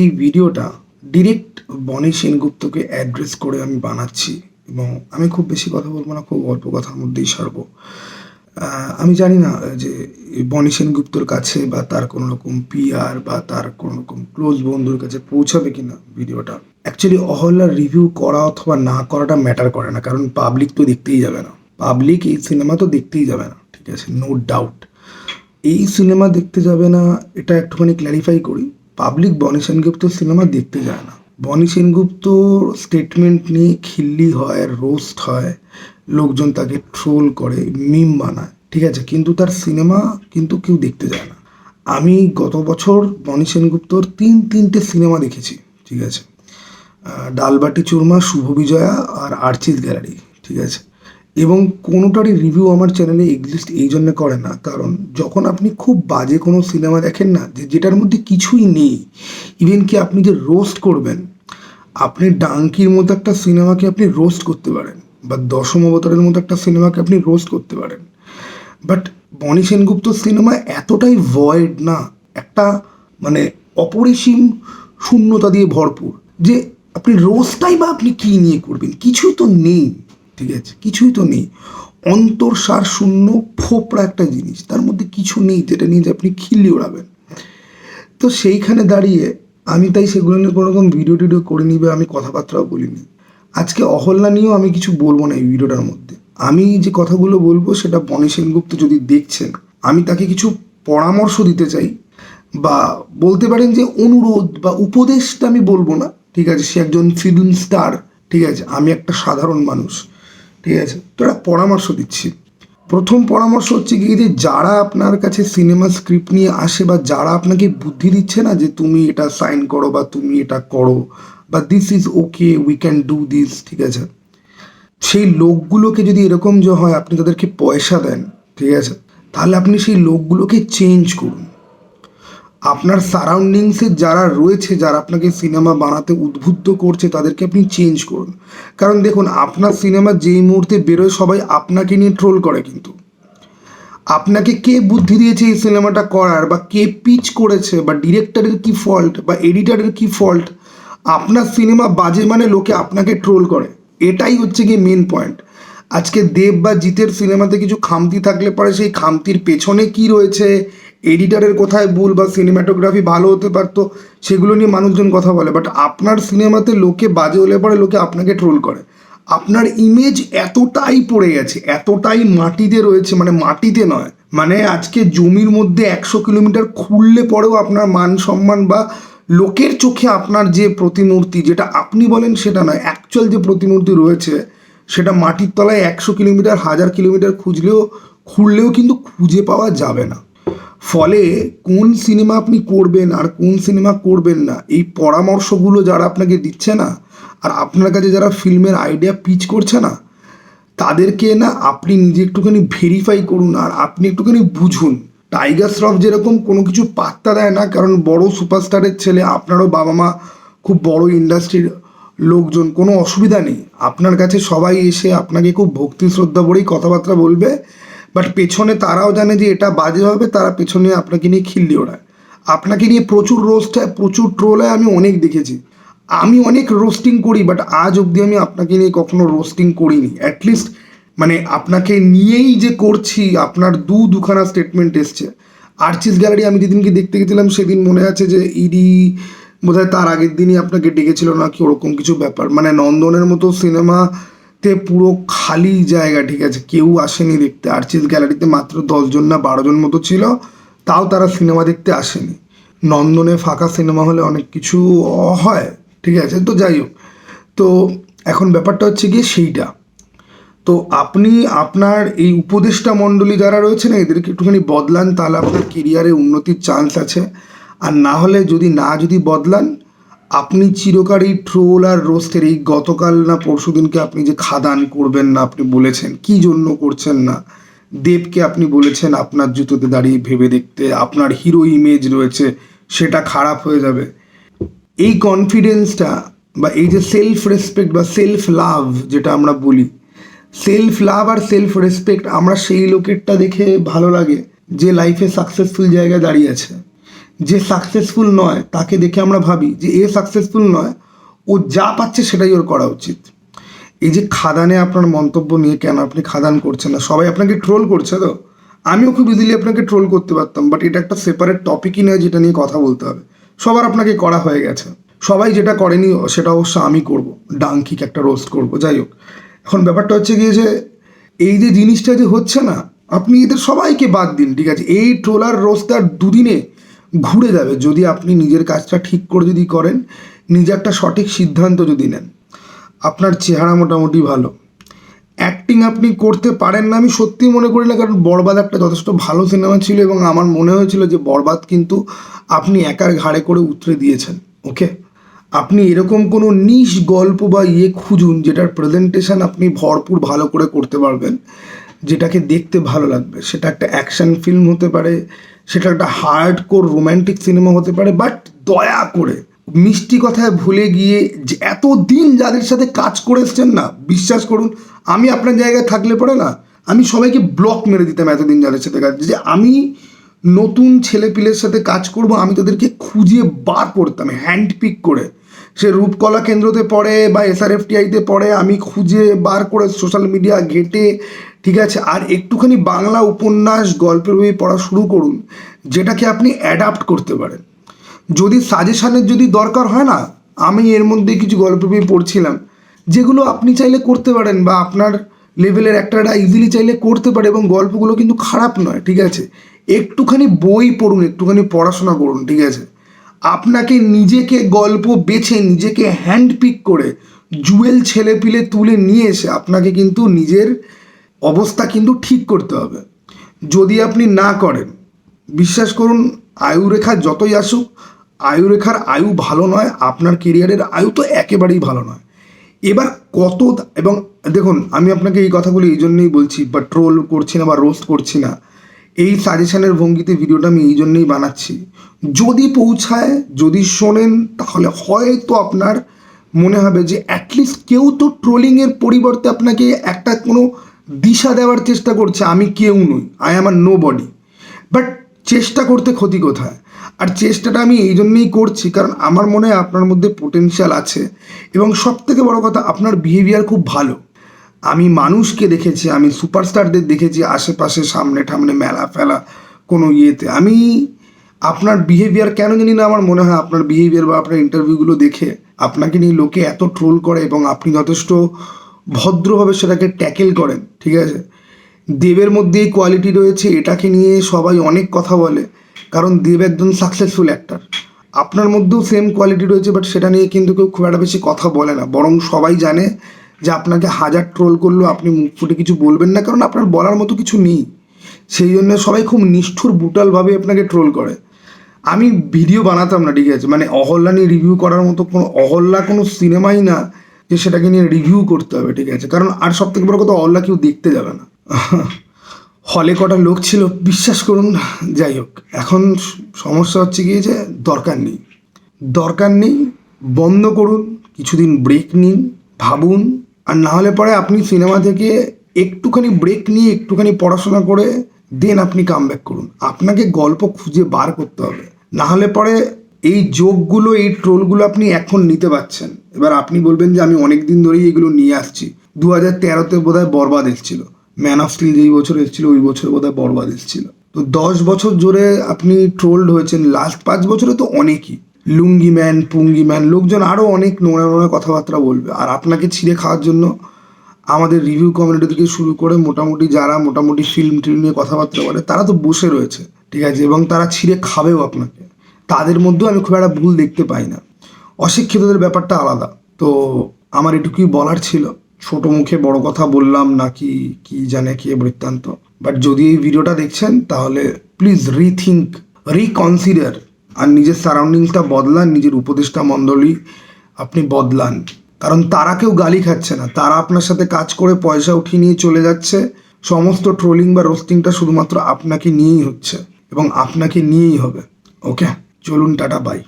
এই ভিডিওটা ডিরেক্ট বনি সেনগুপ্তকে অ্যাড্রেস করে আমি বানাচ্ছি এবং আমি খুব বেশি কথা বলব না, খুব অল্প কথার মধ্যেই সারবো। আমি জানি না যে বনি সেনগুপ্তর কাছে বা তার কোনো রকম পিআর বা তার কোনো রকম ক্লোজ বন্ধুর কাছে পৌঁছাবে কিনা ভিডিওটা। অ্যাকচুয়ালি অহল্যার রিভিউ করা অথবা না করাটা ম্যাটার করে না, কারণ পাবলিক তো দেখতেই যাবে না। পাবলিক এই সিনেমা তো দেখতেই যাবে না, ঠিক আছে নো ডাউট এই সিনেমা দেখতে যাবে না, এটা একটুখানি ক্ল্যারিফাই করি। পাবলিক বনি সেনগুপ্তর সিনেমা দেখতে যায় না। বনি সেনগুপ্ত স্টেটমেন্ট নিয়ে খিল্লি হয় রোস্ট হয়, লোকজন তাকে ট্রোল করে মিম বানায়, ঠিক আছে? কিন্তু তার সিনেমা কিন্তু কেউ দেখতে যায় না। আমি গত বছর বনি সেনগুপ্তর তিন তিনটে সিনেমা দেখেছি, ঠিক আছে? ডালবাটি চুরমা, শুভ বিজয়া আর আর্চিস গ্যালারি ঠিক আছে? এবং কোনোটারই রিভিউ আমার চ্যানেলে এক্সিস্ট এই জন্য করে না। কারণ যখন আপনি খুব বাজে কোনো সিনেমা দেখেন না, যে যেটার মধ্যে কিছুই নেই ইভেন কি আপনি যে রোস্ট করবেন, আপনি ডাঙ্কির মতো একটা সিনেমাকে আপনি রোস্ট করতে পারেন, বা দশম অবতারের মতো একটা সিনেমাকে আপনি রোস্ট করতে পারেন। বাট বনি সেনগুপ্ত সিনেমা এতটাই ভয়েড না, একটা মানে অপরিসীম শূন্যতা দিয়ে ভরপুর, যে আপনি রোজটাই বা আপনি কী নিয়ে করবেন? কিছুই তো নেই। ঠিক আছে, কিছুই তো নেই। অন্তর্সার শূন্য, ফোপড়া একটা জিনিস, তার মধ্যে কিছু নেই যেটা নিয়ে আপনি খিল্লি ওড়াবেন। তো সেইখানে দাঁড়িয়ে আমি তাই সেগুলো নিয়ে কোনো রকম ভিডিও টিডিও করে নিবে আমি কথাবার্তাও বলিনি। আজকে অহল্যা নিয়েও আমি কিছু বলব না এই ভিডিওটার মধ্যে। আমি যে কথাগুলো বলব সেটা বনি সেনগুপ্ত যদি দেখছেন, আমি তাকে কিছু পরামর্শ দিতে চাই বা বলতে পারেন যে অনুরোধ বা উপদেশটা আমি বলব না। ঠিক আছে, সে একজন ফিল্ম স্টার ঠিক আছে, আমি একটা সাধারণ মানুষ। ঠিক আছে। তো একটা পরামর্শ দিচ্ছি। প্রথম পরামর্শ হচ্ছে কি, যে যারা আপনার কাছে সিনেমা স্ক্রিপ্ট নিয়ে আসে বা যারা আপনাকে বুদ্ধি দিচ্ছে না যে তুমি এটা সাইন করো বা তুমি এটা করো বা this is okay we can do this ঠিক আছে? সেই লোকগুলোকে যদি এরকম যে হয়, আপনি তাদেরকে পয়সা দেন, ঠিক আছে? তাহলে আপনি সেই লোকগুলোকে চেঞ্জ করুন। আপনার সারাউন্ডিংসে যারা রয়েছে, যারা আপনাকে সিনেমা বানাতে উদ্বুদ্ধ করছে, তাদেরকে আপনি চেঞ্জ করুন। কারণ দেখুন, আপনার সিনেমা যেই মুহূর্তে বেরোয়, সবাই আপনাকে নিয়ে ট্রোল করে কিন্তু। আপনাকে কে বুদ্ধি দিয়েছে এই সিনেমাটা করার, বা কে পিচ করেছে, বা ডিরেক্টরের কি ফল্ট বা এডিটারের কি ফল্ট আপনার সিনেমা বাজে মানে লোকে আপনাকে ট্রোল করে। এটাই হচ্ছে কি মেন পয়েন্ট আজকে দেব বা জিতের সিনেমাতে কিছু খামতি থাকলে পরে সেই খামতির পেছনে কি রয়েছে? এডিটারের কোথায় ভুল বা সিনেমাটোগ্রাফি ভালো হতে পারতো, সেগুলো নিয়ে মানুষজন কথা বলে। বাট আপনার সিনেমাতে লোকে বাজে হলে পরে লোকে আপনাকে ট্রোল করে। আপনার ইমেজ এতটাই পড়ে গেছে, এতটাই মাটিতে রয়েছে মানে মাটিতে নয় মানে আজকে জমির মধ্যে একশো কিলোমিটার খুললে পরেও আপনার মান সম্মান বা লোকের চোখে আপনার যে প্রতিমূর্তি, যেটা আপনি বলেন সেটা নয় অ্যাকচুয়াল যে প্রতিমূর্তি রয়েছে, সেটা মাটির তলায় একশো কিলোমিটার, হাজার কিলোমিটার খুঁজলেও খুঁড়লেও কিন্তু খুঁজে পাওয়া যাবে না। ফলে কোন সিনেমা আপনি করবেন আর কোন সিনেমা করবেন না, এই পরামর্শগুলো যারা আপনাকে দিচ্ছে না, আর আপনার কাছে যারা ফিল্মের আইডিয়া পিচ করছে না, তাদেরকে না আপনি নিজে একটুখানি ভেরিফাই করুন আর আপনি একটুখানি বুঝুন। টাইগার শ্রফ যেরকম কোনো কিছু পাত্তা দেয় না, কারণ বড় সুপারস্টারের ছেলে আপনারও বাবা মা খুব বড় ইন্ডাস্ট্রির লোকজন, কোনো অসুবিধা নেই। আপনার কাছে সবাই এসে আপনাকে খুব ভক্তি শ্রদ্ধা ভরেই কথাবার্তা বলবে। বাট পেছনে তারাও জানে যে এটা বাজে হবে, তারা পেছনে আপনাকে নিয়ে খিল্লি ওড়ায়। আপনাকে নিয়ে প্রচুর রোস্ট হয়, প্রচুর ট্রোল হয়, আমি অনেক দেখেছি। আমি অনেক রোস্টিং করি বাট আজ অবধি আমি আপনাকে নিয়ে কখনো রোস্টিং করিনি। অ্যাটলিস্ট মানে আপনাকে নিয়েই যে করছি, আপনার দু দুখানা স্টেটমেন্ট এসছে। আর্চিস গ্যালারি আমি যেদিনকে দেখতে গেছিলাম, সেদিন মনে আছে যে ইডি বোধহয় তার আগের দিনই আপনাকে ডেকেছিল না কি ওরকম কিছু ব্যাপার। মানে নন্দনের মতো সিনেমাতে পুরো খালি জায়গা, ঠিক আছে? কেউ আসেনি দেখতে। আর্চিস গ্যালারিতে মাত্র দশজন না বারোজন মতো ছিল, তাও তারা সিনেমা দেখতে আসেনি। নন্দনে ফাঁকা সিনেমা হলে অনেক কিছু হয়, ঠিক আছে? তো যাই হোক, তো এখন ব্যাপারটা হচ্ছে গিয়ে সেইটা। তো আপনি, আপনার এই উপদেষ্টা মণ্ডলী যারা রয়েছে না এদেরকে একটুখানি বদলান, তাহলে আপনার কেরিয়ারে উন্নতির চান্স আছে। আর না হলে যদি, না যদি বদলান আপনি চিরকার এই ট্রোল আর রোস্টের এই গতকাল না পরশু দিনকে আপনি যে খাদান করবেন না আপনি বলেছেন, কি জন্য করছেন না? দেবকে আপনি বলেছেন আপনার জুতোতে দাঁড়িয়ে ভেবে দেখতে আপনার হিরো ইমেজ রয়েছে, সেটা খারাপ হয়ে যাবে। এই কনফিডেন্সটা বা এই যে সেলফ রেসপেক্ট বা সেলফ লাভ যেটা আমরা বলি সেলফ লাভ আর সেলফ রেসপেক্ট আমরা সেই লোকেরটা দেখে ভালো লাগে যে লাইফে সাকসেসফুল জায়গায় দাঁড়িয়ে আছে। যে সাকসেসফুল নয়, তাকে দেখে আমরা ভাবি যে এ সাকসেসফুল নয়, ও যা পাচ্ছে সেটাই ওর করা উচিত। এই যে খাদানে আপনার মন্তব্য নিয়ে কেন আপনি খাদান করছেন না? সবাই আপনাকে ট্রোল করছে তো? আমিও খুব ইজিলি আপনাকে ট্রোল করতে পারতাম বাট এটা একটা সেপারেট টপিকই নয় যেটা নিয়ে কথা বলতে হবে। সবার আপনাকে করা হয়ে গেছে। সবাই যেটা করেনি, সেটা অবশ্য আমি করব ডাংকিক একটা রোস্ট করব, যাই হোক। এখন ব্যাপারটা হচ্ছে গিয়ে যে এই যে জিনিসটা যে হচ্ছে না, আপনি এদের সবাইকে বাদ দিন, ঠিক আছে? এই ট্রোলার রোস্টার দুদিনে ঘুরে যাবে যদি আপনি নিজের কাজটা ঠিক করে যদি করেন, নিজে একটা সঠিক সিদ্ধান্ত যদি নেন। আপনার চেহারা মোটামুটি ভালো। অ্যাক্টিং আপনি করতে পারেন না, আমি সত্যি মনে করি না, কারণ বরবাদ একটা যথেষ্ট ভালো সিনেমা ছিল এবং আমার মনে হয়েছিল যে বরবাদ কিন্তু আপনি একার ঘাড়ে করে উতরে দিয়েছেন, ওকে? আপনি এরকম কোনো নিশ গল্প বা ইয়ে খুঁজুন যেটার প্রেজেন্টেশন আপনি ভরপুর ভালো করে করতে পারবেন, যেটাকে দেখতে ভালো লাগবে। সেটা একটা অ্যাকশন ফিল্ম হতে পারে সেটা একটা হার্ড কোর রোম্যান্টিক সিনেমা হতে পারে বাট দয়া করে মিষ্টি কথায় ভুলে গিয়ে যে এত দিন যাদের সাথে কাজ করে এসছেন না, বিশ্বাস করুন, আমি আপনার জায়গায় থাকলে পরে না, আমি সবাইকে ব্লক মেরে দিতাম এতদিন যাদের সাথে কাজ, যে আমি নতুন ছেলেপিলের সাথে কাজ করব, আমি তাদেরকে খুঁজে বার করতাম হ্যান্ড পিক করে। সে রূপকলা কেন্দ্রতে পড়ে বা এসআরএফটিআইতে পড়ে, আমি খুঁজে বার করে সোশ্যাল মিডিয়া ঘেটে, ঠিক আছে, আর একটুখানি বাংলা উপন্যাস গল্পের বই পড়া শুরু করুন, যেটাকে আপনি অ্যাডাপ্ট করতে পারেন। যদি সাজেশানের যদি দরকার হয় না, আমি এর মধ্যে কিছু গল্প বই পড়ছিলাম, যেগুলো আপনি চাইলে করতে পারেন বা আপনার লেভেলের একটা ইজিলি চাইলে করতে পারে এবং গল্পগুলো কিন্তু খারাপ নয়, ঠিক আছে? একটুখানি বই পড়ুন, একটুখানি পড়াশোনা করুন, ঠিক আছে? আপনাকে নিজেকে গল্প বেছে, নিজেকে হ্যান্ড পিক করে জুয়েল ছেলেপিলে তুলে নিয়ে এসে আপনাকে কিন্তু নিজের অবস্থা কিন্তু ঠিক করতে হবে। যদি আপনি না করেন, বিশ্বাস করুন, আয়ুরেখা যতই আসুক, আয়ুরেখার আয়ু ভালো নয়, আপনার কেরিয়ারের আয়ু তো একেবারেই ভালো নয়। এবার কত, এবং দেখুন, আমি আপনাকে এই কথাগুলো এই জন্যই বলছি, বা ট্রোল করছি না, বা রোস্ট করছি না। এই সাজেশনের ভঙ্গিতে ভিডিওটা আমি এই জন্যই বানাচ্ছি। যদি পৌঁছায়, যদি শোনেন, তাহলে হয়তো আপনার মনে হবে যে অ্যাটলিস্ট কেউ তো ট্রোলিংয়ের পরিবর্তে আপনাকে একটা কোনো দিশা দেওয়ার চেষ্টা করছে। আমি কেউ নই আই আমার নো বডি বাট চেষ্টা করতে ক্ষতি কোথায়? আর চেষ্টাটা আমি এই জন্যেই করছি, কারণ আমার মনে হয় আপনার মধ্যে পোটেনশিয়াল আছে। এবং সব থেকে বড় কথা, আপনার বিহেভিয়ার খুব ভালো। আমি মানুষকে দেখেছি, আমি সুপারস্টারদের দেখেছি আশেপাশে সামনে ঠামনে মেলা ফেলা কোনো ইয়েতে। আমি আপনার বিহেভিয়ার কেন জানি না আমার মনে হয়, আপনার বিহেভিয়ার বা আপনার ইন্টারভিউগুলো দেখে আপনাকে নিয়ে লোকে এত ট্রোল করে এবং আপনি যথেষ্ট ভদ্রভাবে সেটাকে ট্যাকেল করেন, ঠিক আছে? দেবের মধ্যে এই কোয়ালিটি রয়েছে, এটাকে নিয়ে সবাই অনেক কথা বলে, কারণ দেব একজন সাকসেসফুল অ্যাক্টার আপনার মধ্যেও সেম কোয়ালিটি রয়েছে বাট সেটা নিয়ে কিন্তু কেউ খুব একটা বেশি কথা বলে না, বরং সবাই জানে যে আপনাকে হাজার ট্রোল করলেও আপনি মুখ ফুটে কিছু বলবেন না, কারণ আপনার বলার মতো কিছু নেই। সেই জন্য সবাই খুব নিষ্ঠুর ব্রুটালভাবে আপনাকে ট্রোল করে। আমি ভিডিও বানাতাম না, ঠিক আছে? মানে অহল্লা নিয়ে রিভিউ করার মতো কোনো অহল্লা কোনো সিনেমাই না যে সেটাকে নিয়ে রিভিউ করতে হবে, ঠিক আছে? কারণ আর সব থেকে বড় কথা অহল্লা কেউ দেখতে যাবে না। হলে কটা লোক ছিল, বিশ্বাস করুন যাই হোক, এখন সমস্যা হচ্ছে গিয়ে যে দরকার নেই। দরকার নেই, বন্ধ করুন, কিছুদিন ব্রেক নিন, ভাবুন আর না হলে পরে আপনি সিনেমা থেকে একটুখানি ব্রেক নিয়ে একটুখানি পড়াশোনা করে দেন আপনি কাম করুন। আপনাকে গল্প খুঁজে বার করতে হবে। না হলে পরে এই যোগগুলো, এই ট্রোলগুলো আপনি এখন নিতে পারছেন। এবার আপনি বলবেন যে, আমি অনেক দিন ধরেই এগুলো নিয়ে আসছি। দু হাজার তেরোতে বোধ হয় বরবাদ এসেছিল। ম্যান অফ স্টিল যেই বছর এসেছিল, ওই বছর বোধ হয় বরবাদ এসেছিল। তো দশ বছর জোরে আপনি ট্রোলড হয়েছেন। লাস্ট পাঁচ বছরে তো অনেকই। লুঙ্গি ম্যান পুঙ্গি ম্যান লোকজন আরও অনেক নোংরা নোংরা কথাবার্তা বলবে। আর আপনাকে ছিঁড়ে খাওয়ার জন্য আমাদের রিভিউ কমিউনিটি থেকে শুরু করে মোটামুটি যারা মোটামুটি ফিল্ম টিল্ম নিয়ে কথাবার্তা বলে, তারা তো বসে রয়েছে, ঠিক আছে? এবং তারা ছিঁড়ে খাবেও আপনাকে। তাদের মধ্যেও আমি খুব একটা ভুল দেখতে পাই না। অশিক্ষিতদের ব্যাপারটা আলাদা। তো আমার এটুকুই বলার ছিল। ছোট মুখে বড় কথা বললাম, নাকি কি জানে কি বৃত্তান্ত। বাট যদি এই ভিডিওটা দেখছেন, তাহলে প্লিজ রিথিঙ্ক রিকনসিডার আর নিজের সারাউন্ডিংসটা বদলান, নিজের উপদেষ্টা মণ্ডলী আপনি বদলান। কারণ তারা কেউ গালি খাচ্ছে না। তারা আপনার সাথে কাজ করে পয়সা উঠিয়ে নিয়ে চলে যাচ্ছে। সমস্ত ট্রোলিং বা রোস্টিংটা শুধুমাত্র আপনাকে নিয়েই হচ্ছে এবং আপনাকে নিয়েই হবে। ওকে চলুন, টাটা বাই